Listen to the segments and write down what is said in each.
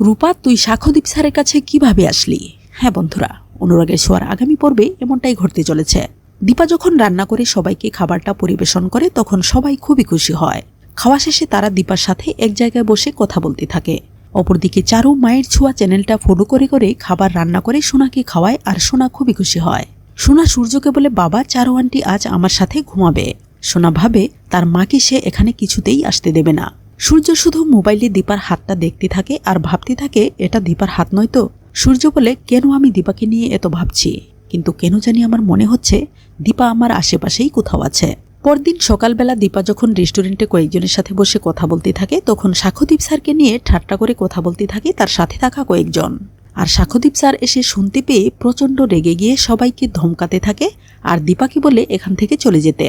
রূপা, তুই সাক্ষ্যদীপ স্যারের কাছে কীভাবে আসলি? হ্যাঁ বন্ধুরা, অনুরাগের শোয়ার আগামী পর্বে এমনটাই ঘটতে চলেছে। দীপা যখন রান্না করে সবাইকে খাবারটা পরিবেশন করে, তখন সবাই খুবই খুশি হয়। খাওয়া শেষে তারা দীপার সাথে এক জায়গায় বসে কথা বলতে থাকে। অপরদিকে চারু মায়ের ছোঁয়া চ্যানেলটা ফলো করে করে খাবার রান্না করে সোনাকে খাওয়ায় আর সোনা খুবই খুশি হয়। সোনা সূর্যকে বলে, বাবা, চারু আন্টি আজ আমার সাথে ঘুমাবে। সোনা ভাবে, তার মাকে সে এখানে কিছুতেই আসতে দেবে না। সূর্য শুধু মোবাইলে দীপার হাতটা দেখতে থাকে আর ভাবতে থাকে, এটা দীপার হাত নয় তো? সূর্য বলে, কেন আমি দীপাকে নিয়ে এত ভাবছি? কিন্তু কেন জানি আমার মনে হচ্ছে দীপা আমার আশেপাশেই কোথাও আছে। পরদিন সকালবেলা দীপা যখন রেস্টুরেন্টে কয়েকজনের সাথে বসে কথা বলতে থাকে, তখন সাক্ষ্যদীপ স্যারকে নিয়ে ঠাট্টা করে কথা বলতে থাকে তার সাথে থাকা কয়েকজন। আর সাক্ষ্যদীপ স্যার এসে শুনতে পেয়ে প্রচণ্ড রেগে গিয়ে সবাইকে ধমকাতে থাকে আর দীপাকে বলে, এখান থেকে চলে যেতে।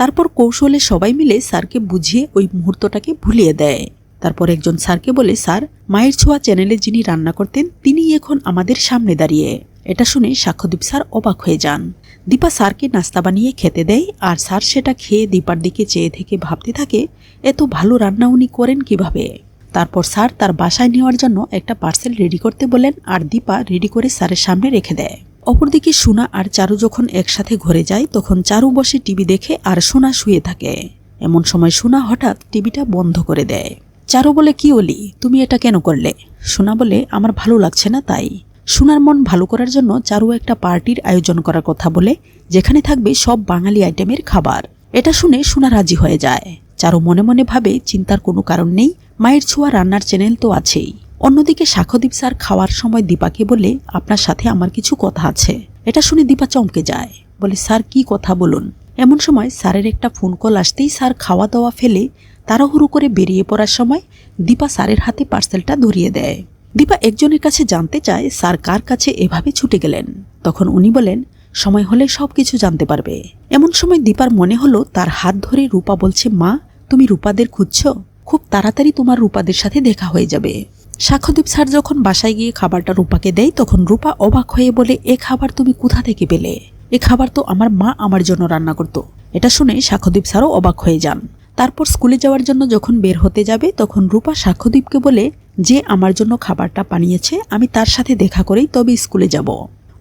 তারপর কৌশলে সবাই মিলে স্যারকে বুঝিয়ে ওই মুহূর্তটাকে ভুলিয়ে দেয়। তারপর একজন স্যারকে বলে, স্যার, মায়ের ছোঁয়া চ্যানেলে যিনি রান্না করতেন তিনিই এখন আমাদের সামনে দাঁড়িয়ে। এটা শুনে সাক্ষ্যদীপ স্যার অবাক হয়ে যান। দীপা স্যারকে নাস্তা বানিয়ে খেতে দেয়, আর স্যার সেটা খেয়ে দীপার দিকে চেয়ে থেকে ভাবতে থাকে, এত ভালো রান্না উনি করেন কীভাবে? তারপর স্যার তার বাসায় নেওয়ার জন্য একটা পার্সেল রেডি করতে বলেন, আর দীপা রেডি করে স্যারের সামনে রেখে দেয়। অপরদিকে সোনা আর চারু যখন একসাথে ঘরে যায়, তখন চারু বসে টিভি দেখে আর সোনা শুয়ে থাকে। এমন সময় সোনা হঠাৎ টিভিটা বন্ধ করে দেয়। চারু বলে, কি ওলি তুমি এটা কেন করলে? সোনা বলে, আমার ভালো লাগছে না তাই। সোনার মন ভালো করার জন্য চারু একটা পার্টির আয়োজন করার কথা বলে, যেখানে থাকবে সব বাঙালি আইটেমের খাবার। এটা শুনে সোনা রাজি হয়ে যায়। চারু মনে মনে ভাবে, চিন্তার কোনো কারণ নেই। মায়ের ছোঁয়া রান্নার চ্যানেল তো আছেই। অন্যদিকে সাক্ষ্যদীপ স্যার খাওয়ার সময় দীপাকে বলে, আপনার সাথে আমার কিছু কথা আছে। এটা শুনে দীপা চমকে যায়। বলে, স্যার, কি কথা বলুন? এমন সময় স্যারের একটা ফোন কল আসতেই স্যার খাওয়া দাওয়া ফেলে তাড়াহুড়ো করে বেরিয়ে পড়ার সময় দীপা স্যারের হাতে পার্সেলটা ধরিয়ে দেয়। দীপা একজনের কাছে জানতে চায়, স্যার কার কাছে এভাবে ছুটে গেলেন? তখন উনি বলেন, সময় হলে সব কিছু জানতে পারবে। এমন সময় দীপার মনে হলো, তার হাত ধরে রূপা বলছে, মা, তুমি রূপাদের খুঁজছ? খুব তাড়াতাড়ি তোমার রূপাদের সাথে দেখা হয়ে যাবে। সাক্ষ্যদীপ স্যার যখন বাসায় গিয়ে খাবারটা রূপাকে দেয়, তখন রূপা অবাক হয়ে বলে, এ খাবার তুমি কোথা থেকে পেলে? এ খাবার তো আমার মা আমার জন্য রান্না করত। এটা শুনে সাক্ষ্যদীপ স্যারও অবাক হয়ে যান। তারপর স্কুলে যাওয়ার জন্য যখন বের হতে যাবে, তখন রূপা সাক্ষ্যদীপকে বলে, যে আমার জন্য খাবারটা বানিয়েছে, আমি তার সাথে দেখা করেই তবে স্কুলে যাব।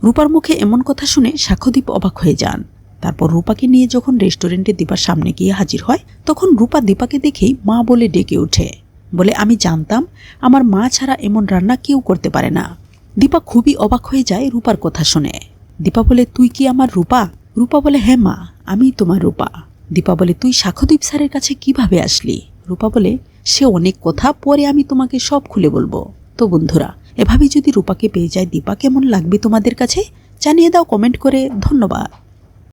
রূপার মুখে এমন কথা শুনে সাক্ষ্যদীপ অবাক হয়ে যান। তারপর রূপাকে নিয়ে যখন রেস্টুরেন্টে দীপার সামনে গিয়ে হাজির হয়, তখন রূপা দীপাকে দেখেই মা বলে ডেকে ওঠে। বলে, আমি জানতাম আমার মা ছাড়া এমন রান্না কেউ করতে পারে না। দীপা খুবই অবাক হয়ে যায় রূপার কথা শুনে। দীপা বলে, তুই কি আমার রূপা? রূপা বলে হ্যাঁ মা, আমি তোমার রূপা। দীপা বলে, তুই সাক্ষ্যদীপ স্যারের কাছে কীভাবে আসলি? রূপা বলে, সে অনেক কথা, পরে আমি তোমাকে সব খুলে বলব। তো বন্ধুরা এভাবে যদি রূপাকে পেয়ে যায়, দীপা কেমন লাগবে তোমাদের কাছে? জানিয়ে দাও কমেন্ট করে, ধন্যবাদ।